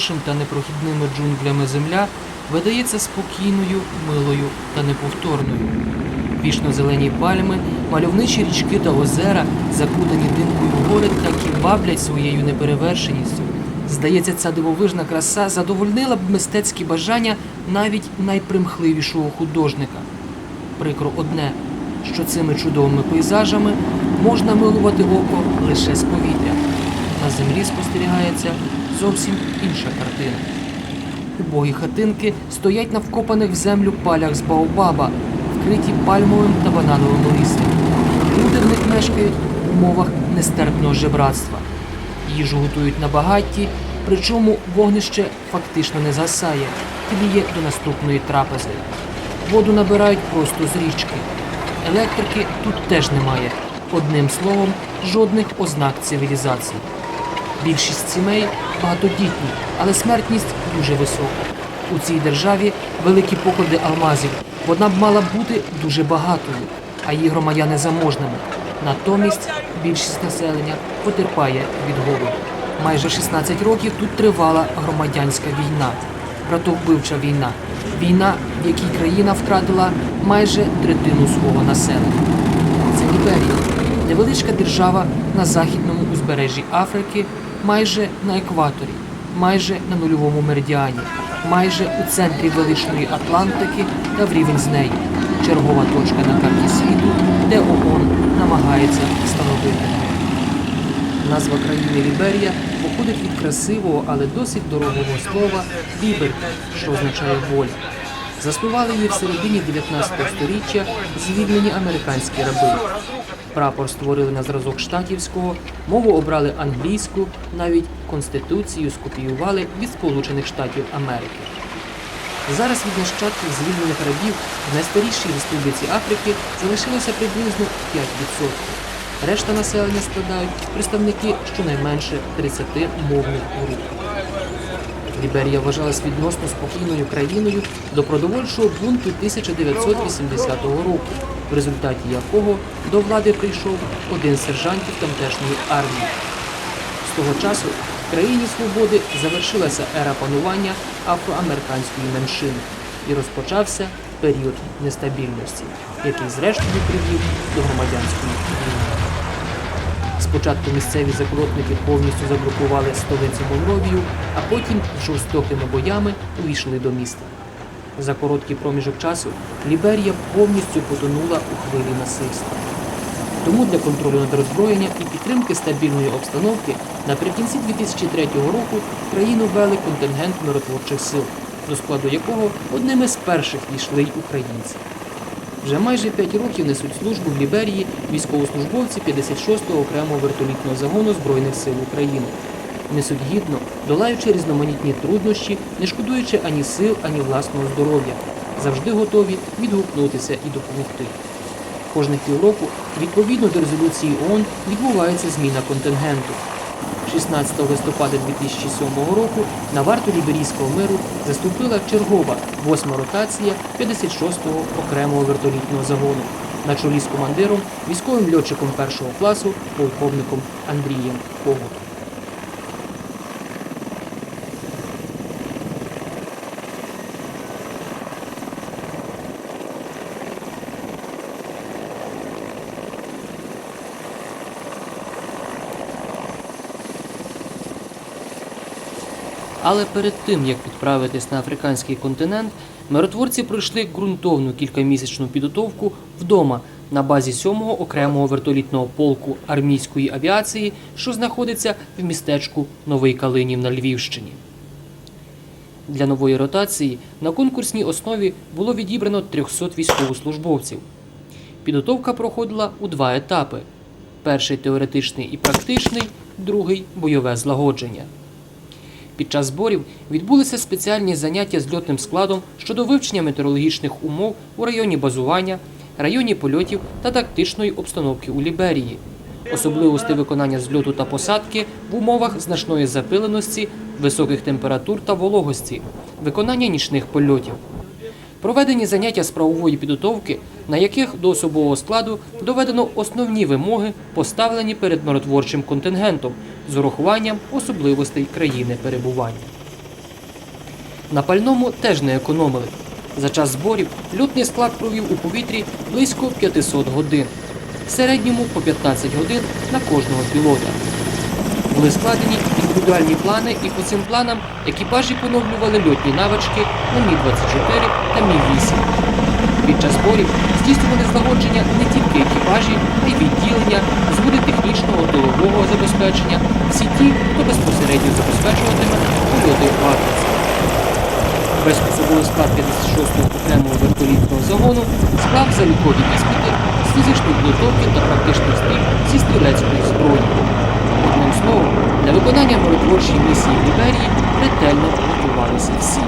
густим та непрохідними джунглями земля видається спокійною, милою та неповторною. Вічно-зелені пальми, мальовничі річки та озера, закутані димкою гори, так і ваблять своєю неперевершеністю. Здається, ця дивовижна краса задовольнила б мистецькі бажання навіть найпримхливішого художника. Прикро одне, що цими чудовими пейзажами можна милувати око лише з повітря. На землі спостерігається зовсім інша картина. Убогі хатинки стоять на вкопаних в землю палях з Баобаба, вкриті пальмовим та банановим листям. Люди в них мешкають в умовах нестерпного жебратства. Їжу готують на багатті, причому вогнище фактично не згасає, тліє до наступної трапези. Воду набирають просто з річки. Електрики тут теж немає. Одним словом, жодних ознак цивілізації. Більшість сімей багатодітні, але смертність дуже висока. У цій державі великі поклади алмазів. Вона б мала бути дуже багатою, а її громадяни заможними. Натомість більшість населення потерпає від голоду. Майже 16 років тут тривала громадянська війна, братовбивча війна. Війна, в якій країна втратила майже третину свого населення. Це Ліберія, невеличка держава на західному узбережжі Африки, майже на екваторі, майже на нульовому меридіані, майже у центрі величної Атлантики та в рівень з нею. Чергова точка на карті світу, де ООН намагається встановити. Назва країни Ліберія походить від красивого, але досить дорогого слова «ліберті», що означає воля. Заснували її в середині 19 століття звільнені американські раби. Прапор створили на зразок штатівського, мову обрали англійську, навіть конституцію скопіювали від Сполучених Штатів Америки. Зараз від нащадків звільнених рабів в найстарішій республіці Африки залишилося приблизно 5%. Решта населення складають представники щонайменше 30 мовних груп. Ліберія вважалась відносно спокійною країною до продовольчого бунту 1980 року, в результаті якого до влади прийшов один з сержантів тамтешньої армії. З того часу в країні свободи завершилася ера панування афроамериканської меншини і розпочався період нестабільності, який зрештою привів до громадянської війни. Спочатку місцеві заколотники повністю заблокували столицю Монровію, а потім жорстокими боями увійшли до міста. За короткий проміжок часу Ліберія повністю потонула у хвилі насильства. Тому для контролю над роззброєнням і підтримки стабільної обстановки наприкінці 2003 року країну ввели контингент миротворчих сил, до складу якого одними з перших війшли й українці. Вже майже 5 років несуть службу в Ліберії військовослужбовці 56-го окремого вертолітного загону Збройних сил України. Несуть гідно, долаючи різноманітні труднощі, не шкодуючи ані сил, ані власного здоров'я, завжди готові відгукнутися і допомогти. Кожних півроку, відповідно до резолюції ООН, відбувається зміна контингенту. 16 листопада 2007 року на варту ліберійського миру заступила чергова восьма ротація 56-го окремого вертолітного загону на чолі з командиром, військовим льотчиком першого класу, полковником Андрієм Когутом. Але перед тим, як відправитись на африканський континент, миротворці пройшли ґрунтовну кількамісячну підготовку вдома на базі 7-го окремого вертолітного полку армійської авіації, що знаходиться в містечку Новий Калинів на Львівщині. Для нової ротації на конкурсній основі було відібрано 300 військовослужбовців. Підготовка проходила у два етапи: перший теоретичний і практичний, другий бойове злагодження. Під час зборів відбулися спеціальні заняття з льотним складом щодо вивчення метеорологічних умов у районі базування, районі польотів та тактичної обстановки у Ліберії, особливості виконання зльоту та посадки в умовах значної запиленості, високих температур та вологості, виконання нічних польотів. Проведені заняття з правової підготовки на яких до особового складу доведено основні вимоги, поставлені перед миротворчим контингентом з урахуванням особливостей країни перебування. На пальному теж не економили. За час зборів льотний склад провів у повітрі близько 500 годин, в середньому по 15 годин на кожного пілота. Були складені індивідуальні плани, і по цим планам екіпажі поновлювали льотні навички на Мі-24 та Мі-8. Під час зборів здійснювали злагодження не тільки екіпажі, а й відділення, згоди технічного тилового забезпечення, всі ті, хто безпосередньо забезпечуватиме польоти в Арктиці. Безпособовий склад 56-го окремого вертолітного загону склав залікові іспити з фізичної підготовки та практичних стрільб зі стрілецької зброї. Одним словом, для виконання миротворчої місії в Ліберії ретельно готувалися всі.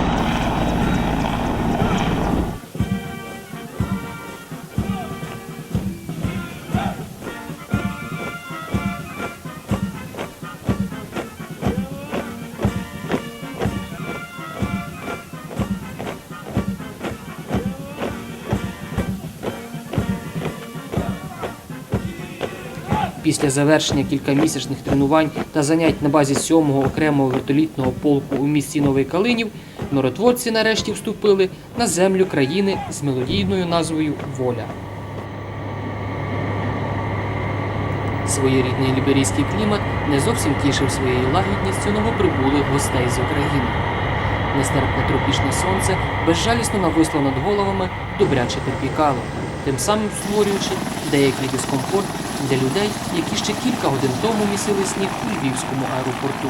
Після завершення кількамісячних тренувань та занять на базі 7-го окремого вертолітного полку у місті Новий Калинів, миротворці нарешті вступили на землю країни з мелодійною назвою Воля. Своєрідний ліберійський клімат не зовсім тішив своєю лагідністю новоприбулих гостей з України. Нестерпне тропічне сонце безжалісно нависло над головами добряче припікало, тим самим створюючи деякий дискомфорт для людей, які ще кілька годин тому місили сніг у Львівському аеропорту.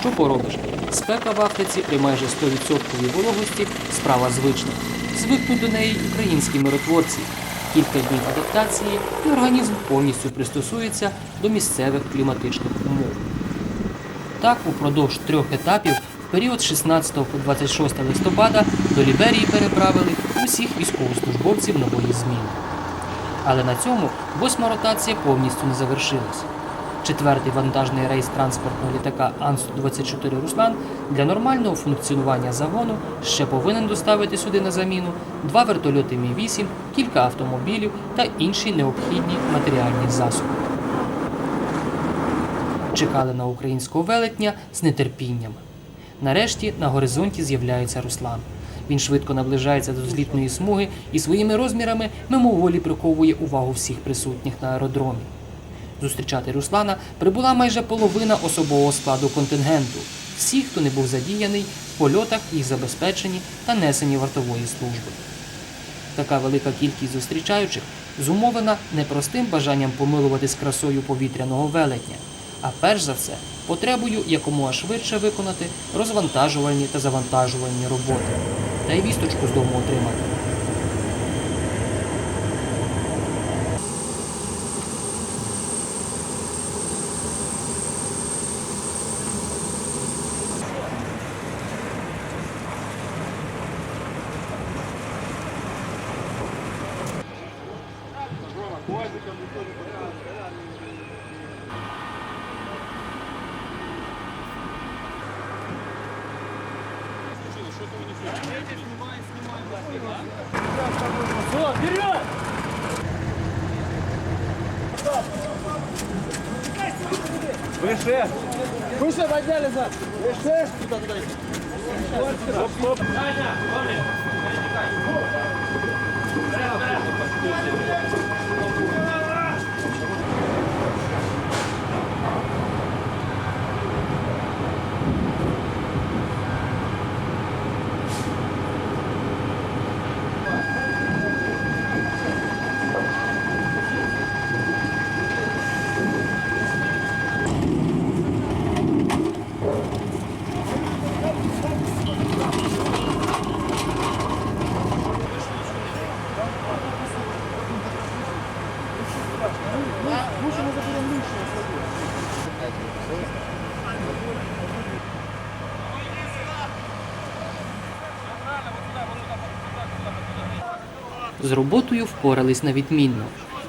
Що поробиш? Спека в Африці при майже 100% вологості справа звична. Звикнуть до неї українські миротворці. Кілька днів адаптації, і організм повністю пристосується до місцевих кліматичних умов. Так, упродовж трьох етапів в період з 16 по 26 листопада до Ліберії переправили усіх військовослужбовців нової зміни. Але на цьому восьма ротація повністю не завершилась. Четвертий вантажний рейс транспортного літака Ан-124 Руслан для нормального функціонування загону ще повинен доставити сюди на заміну два вертольоти Мі-8, кілька автомобілів та інші необхідні матеріальні засоби. Чекали на українського велетня з нетерпінням. Нарешті на горизонті з'являється Руслан. Він швидко наближається до злітної смуги і своїми розмірами мимоволі приковує увагу всіх присутніх на аеродромі. Зустрічати Руслана прибула майже половина особового складу контингенту, всі, хто не був задіяний в польотах, їх забезпеченні та несенні вартової служби. Така велика кількість зустрічаючих зумовлена не простим бажанням помилувати з красою повітряного велетня, а перш за все потребою якомога швидше виконати розвантажувальні та завантажувальні роботи, та й вісточку з дому отримати. Выше! Выше подняли назад! Выше! Стоп, стоп! З роботою впорались на відмінно.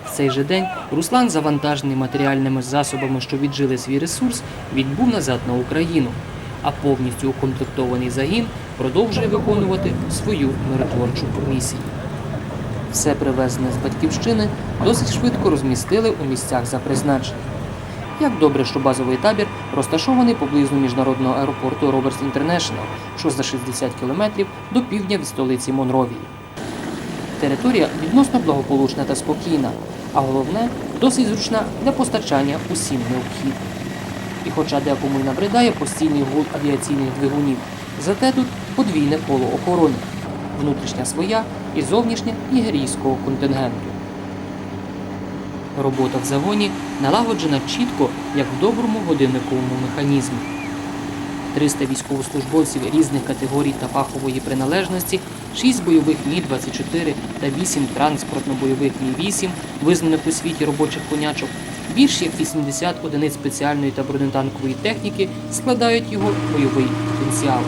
В цей же день Руслан, завантажений матеріальними засобами, що віджили свій ресурс, відбув назад на Україну, а повністю укомплектований загін продовжує виконувати свою миротворчу місію. Все привезене з батьківщини досить швидко розмістили у місцях за призначенням. Як добре, що базовий табір розташований поблизу міжнародного аеропорту Робертс Інтернешнл, що за 60 кілометрів до півдня від столиці Монровії. Територія відносно благополучна та спокійна, а головне досить зручна для постачання усім необхідним. І хоча декому й набридає постійний гул авіаційних двигунів, зате тут подвійне коло охорони, внутрішня своя і зовнішня нігерійського контингенту. Робота в загоні налагоджена чітко, як в доброму годинниковому механізмі. 300 військовослужбовців різних категорій та фахової приналежності, 6 бойових Мі-24 та 8 транспортно-бойових Мі-8, визнаних у світі робочих конячок, більш як 80 одиниць спеціальної та бронетанкової техніки складають його бойовий потенціал.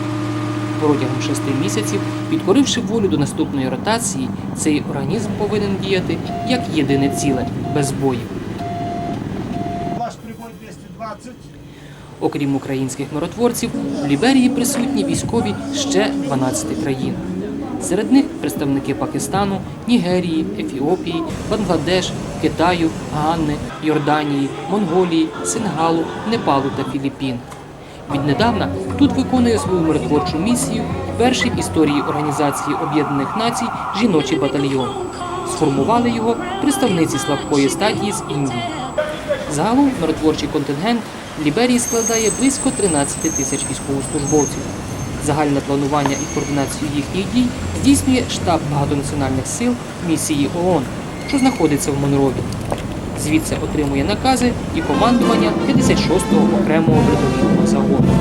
Протягом шести місяців, підкоривши волю до наступної ротації, цей організм повинен діяти як єдине ціле, без боїв. Ваш прибой 220. Окрім українських миротворців, в Ліберії присутні військові ще 12 країн. Серед них представники Пакистану, Нігерії, Ефіопії, Бангладеш, Китаю, Ганни, Йорданії, Монголії, Сенгалу, Непалу та Філіппін. Віднедавна тут виконує свою миротворчу місію перший в історії Організації Об'єднаних Націй жіночий батальйон. Сформували його представниці слабкої статії з Індії. Загалом миротворчий контингент Ліберії складає близько 13 тисяч військовослужбовців. Загальне планування і координацію їхніх дій здійснює штаб багатонаціональних сил місії ООН, що знаходиться в Монрові. Звідси отримує накази і командування 56-го окремого вертолітного загону.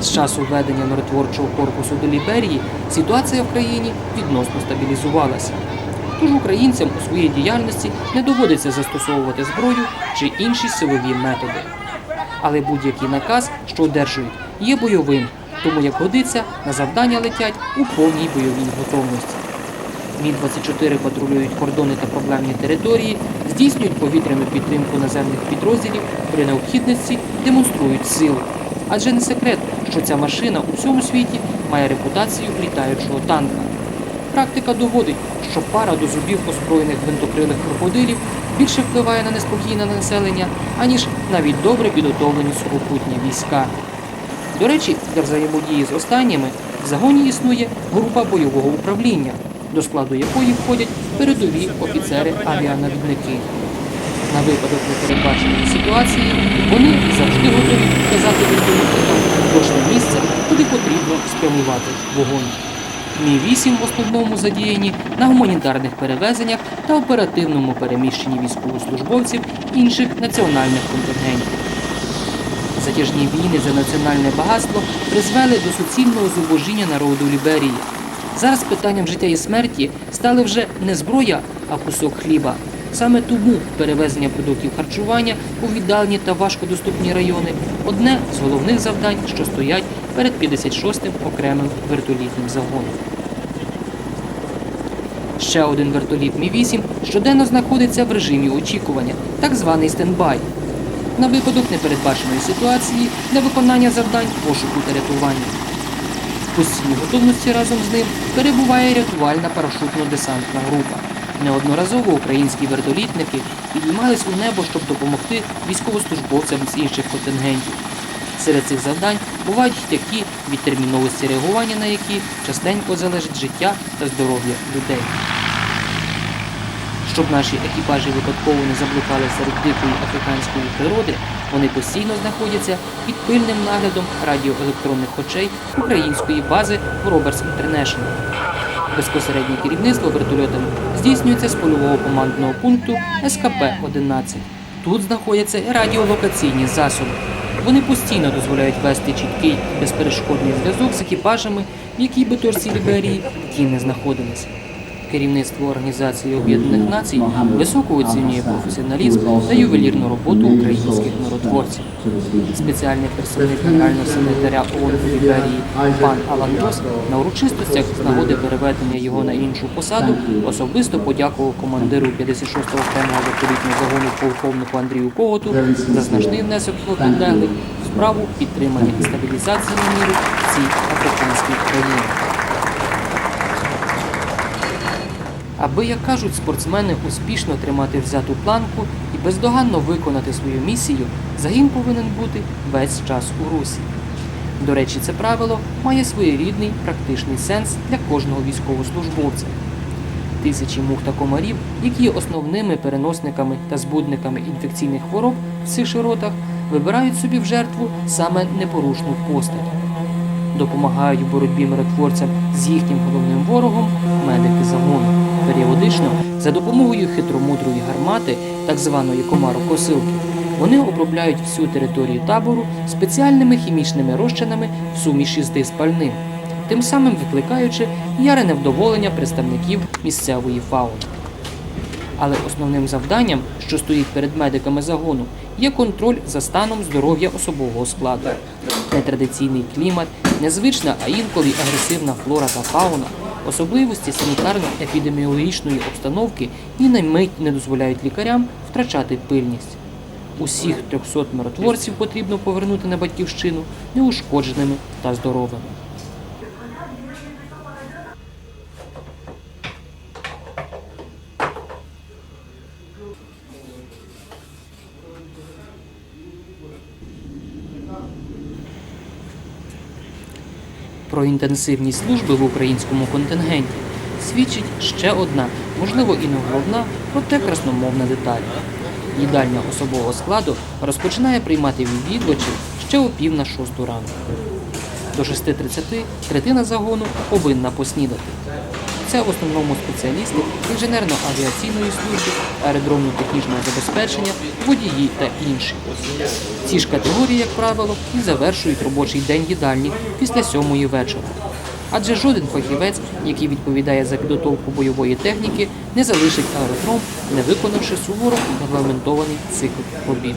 З часу введення миротворчого корпусу до Ліберії ситуація в країні відносно стабілізувалася. Тож українцям у своїй діяльності не доводиться застосовувати зброю чи інші силові методи. Але будь-який наказ, що одержують, є бойовим, тому як годиться, на завдання летять у повній бойовій готовності. Мі-24 патрулюють кордони та проблемні території, здійснюють повітряну підтримку наземних підрозділів, при необхідності демонструють силу. Адже не секрет, що ця машина у всьому світі має репутацію літаючого танка. Практика доводить, що пара до зубів озброєних гвинтокрилих крокодилів більше впливає на неспокійне населення, аніж навіть добре підготовлені сухопутні війська. До речі, для взаємодії з останніми в загоні існує група бойового управління, до складу якої входять передові офіцери-авіанавідники. На випадок непередбаченої ситуації вони завжди готові вказати вертолітникам точне місце, куди потрібно спрямувати вогонь. Мі-8 в основному задіяні на гуманітарних перевезеннях та оперативному переміщенні військовослужбовців інших національних контингентів. Затяжні війни за національне багатство призвели до суцільного зубожіння народу Ліберії. Зараз питанням життя і смерті стали вже не зброя, а кусок хліба. Саме тому перевезення продуктів харчування у віддалені та важкодоступні райони одне з головних завдань, що стоять перед 56-м окремим вертолітним загоном. Ще один вертоліт Мі-8 щоденно знаходиться в режимі очікування, так званий стендбай. На випадок непередбаченої ситуації для виконання завдань пошуку та рятування. В постійній готовності разом з ним перебуває рятувальна парашутно-десантна група. Неодноразово українські вертолітники підіймались у небо, щоб допомогти військовослужбовцям з інших контингентів. Серед цих завдань бувають такі, від терміновості реагування на які частенько залежить життя та здоров'я людей. Щоб наші екіпажі випадково не заблукали серед дикої африканської природи, вони постійно знаходяться під пильним наглядом радіоелектронних очей української бази Робертс Інтернешнл. Безпосереднє керівництво вертольотами здійснюється з польового командного пункту СКП-11. Тут знаходяться і радіолокаційні засоби. Вони постійно дозволяють вести чіткий безперешкодний зв'язок з екіпажами, в якій би торці Ліберії ті не знаходились. Керівництво Організації Об'єднаних Націй високо оцінює професіоналізм та ювелірну роботу українських миротворців. Спеціальний представник генерального секретаря ООН в Ліберії пан Алан Дос на урочистостях з нагоди переведення його на іншу посаду особисто подякував командиру 56-го окремого вертолітного загону полковнику Андрію Коготу за значний внесок його підлеглих справу підтримання і стабілізації миру в цій африканській країні. Аби, як кажуть спортсмени, успішно тримати взяту планку і бездоганно виконати свою місію, загін повинен бути весь час у русі. До речі, це правило має своєрідний практичний сенс для кожного військовослужбовця. Тисячі мух та комарів, які є основними переносниками та збудниками інфекційних хвороб в цих широтах, вибирають собі в жертву саме непорушну постать. Допомагають в боротьбі миротворцям з їхнім головним ворогом медики загону. Періодично, за допомогою хитромудрої гармати, так званої комаро-косилки, вони обробляють всю територію табору спеціальними хімічними розчинами в суміші з диспальним, тим самим викликаючи яре невдоволення представників місцевої фауни. Але основним завданням, що стоїть перед медиками загону, є контроль за станом здоров'я особового складу. Нетрадиційний клімат, незвична, а інколи агресивна флора та фауна, особливості санітарно-епідеміологічної обстановки ні на мить не дозволяють лікарям втрачати пильність. Усіх 300 миротворців потрібно повернути на батьківщину неушкодженими та здоровими. Про інтенсивність служби в українському контингенті свідчить ще одна, можливо і не головна, проте красномовна деталь. Їдальня особового складу розпочинає приймати відвідувачів ще о пів на шосту ранку. До 6.30 третина загону повинна поснідати. Це в основному спеціалісти інженерно-авіаційної служби, аеродромно-технічного забезпечення, водії та інші. Ці ж категорії, як правило, і завершують робочий день їдальні після сьомої вечора. Адже жоден фахівець, який відповідає за підготовку бойової техніки, не залишить аеродром, не виконавши суворо регламентований цикл робіт.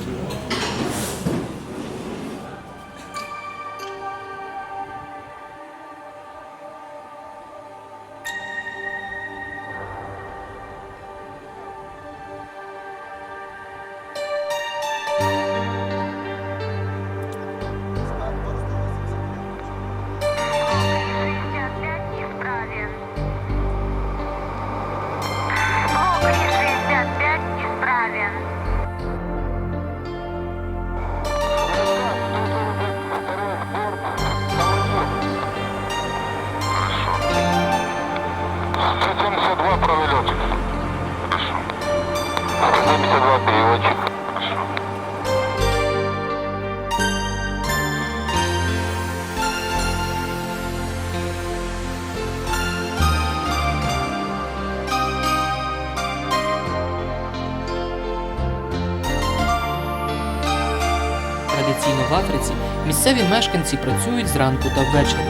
Місцеві мешканці працюють зранку та ввечері.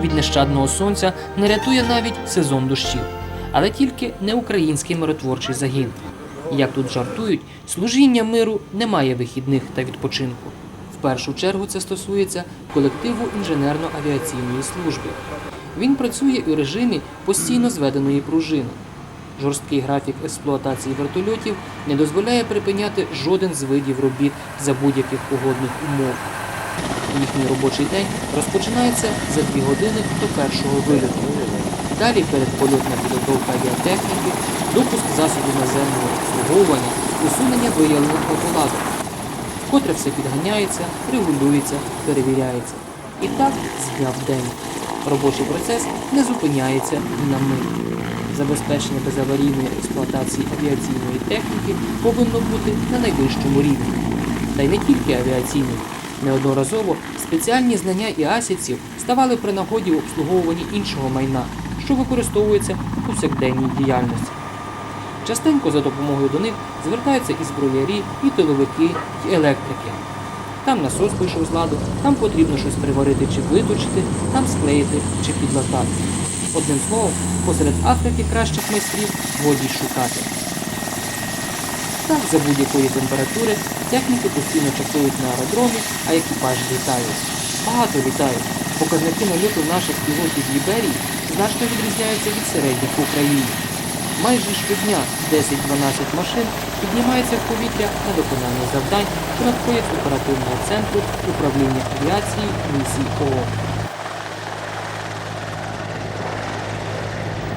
Від нещадного сонця не рятує навіть сезон дощів, але тільки не український миротворчий загін. Як тут жартують, служіння миру не має вихідних та відпочинку. В першу чергу це стосується колективу інженерно-авіаційної служби. Він працює у режимі постійно зведеної пружини. Жорсткий графік експлуатації вертольотів не дозволяє припиняти жоден з видів робіт за будь-яких погодних умов. Їхній робочий день розпочинається за дві години до першого вильоту. Далі передпольотна підготовка авіатехніки, допуск засобів наземного обслуговування, усунення виявлених неполадок. Вкотре все підганяється, регулюється, перевіряється. І так з дня в день. Робочий процес не зупиняється на мить. Забезпечення безаварійної експлуатації авіаційної техніки повинно бути на найвищому рівні. Та й не тільки авіаційної. Неодноразово спеціальні знання іасівців ставали при нагоді в обслуговуванні іншого майна, що використовується у повсякденній діяльності. Частенько за допомогою до них звертаються і зброярі, і тиловики, і електрики. Там насос вийшов з ладу, там потрібно щось приварити чи виточити, там склеїти чи підлатати. Одним словом, посеред Африки кращих майстрів годі шукати. Так, за будь-якої температури техніки постійно часують на аеродромі, а екіпаж літають. Багато літають. Показники нальоту наших пілотів Ліберії значно відрізняються від середніх в Україні. Майже щодня 10-12 машин піднімаються в повітря на виконання завдань, що надходять оперативного центру управління авіації місій ООН.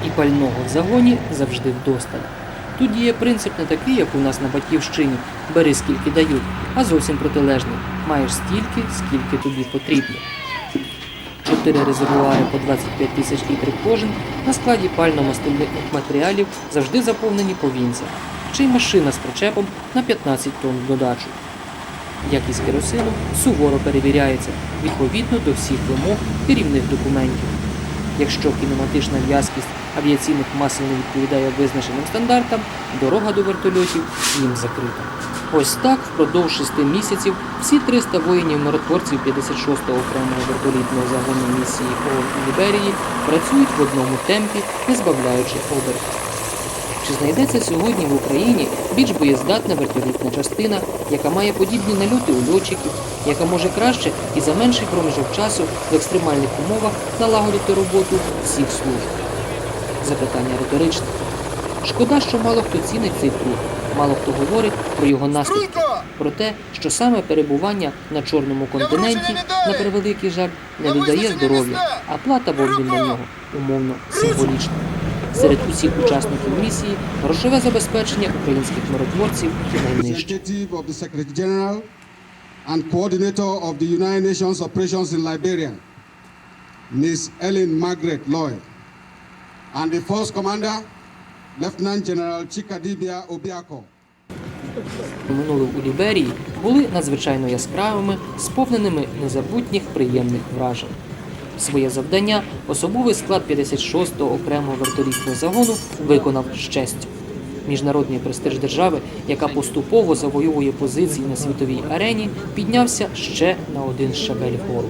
І пального в загоні завжди вдосталь. Тут діє принцип не такий, як у нас на батьківщині бери скільки дають, а зовсім протилежний. Маєш стільки, скільки тобі потрібно. Чотири резервуари по 25 тисяч літрів кожен на складі пально-мастильних матеріалів завжди заповнені повінця, чи й машина з причепом на 15 тонн додачу. Якість керосину суворо перевіряється відповідно до всіх вимог керівних документів. Якщо кінематична в'язкість авіаційних масел не відповідає визначеним стандартам, дорога до вертольотів їм закрита. Ось так впродовж шести місяців всі 300 воїнів-миротворців 56-го окремого вертолітного загону місії ООН у Ліберії працюють в одному темпі, не збавляючи обертів. Чи знайдеться сьогодні в Україні більш боєздатна вертолітна частина, яка має подібні нальоти у льотчиків, яка може краще і за менший проміжок часу в екстремальних умовах налагодити роботу всіх служб? Запитання риторичне. Шкода, що мало хто цінить цей труд, мало хто говорить про його наслідки, про те, що саме перебування на чорному континенті, на превеликий жаль, не додає здоров'я, а плата в обмін на нього умовно символічна. Серед усіх учасників місії грошове забезпечення українських миротворців найнижче. and coordinator of the United Nations operations in Liberia, Ms. Ellen Margaret Lloyd, and the force commander, Lieutenant General Chikadibia Obiako. минулих у Ліберії були надзвичайно яскравими, сповненими незабутніх приємних вражень. Своє завдання особовий склад 56-го окремого вертолітного загону виконав з честю. Міжнародний престиж держави, яка поступово завоює позиції на світовій арені, піднявся ще на один щабель вгору.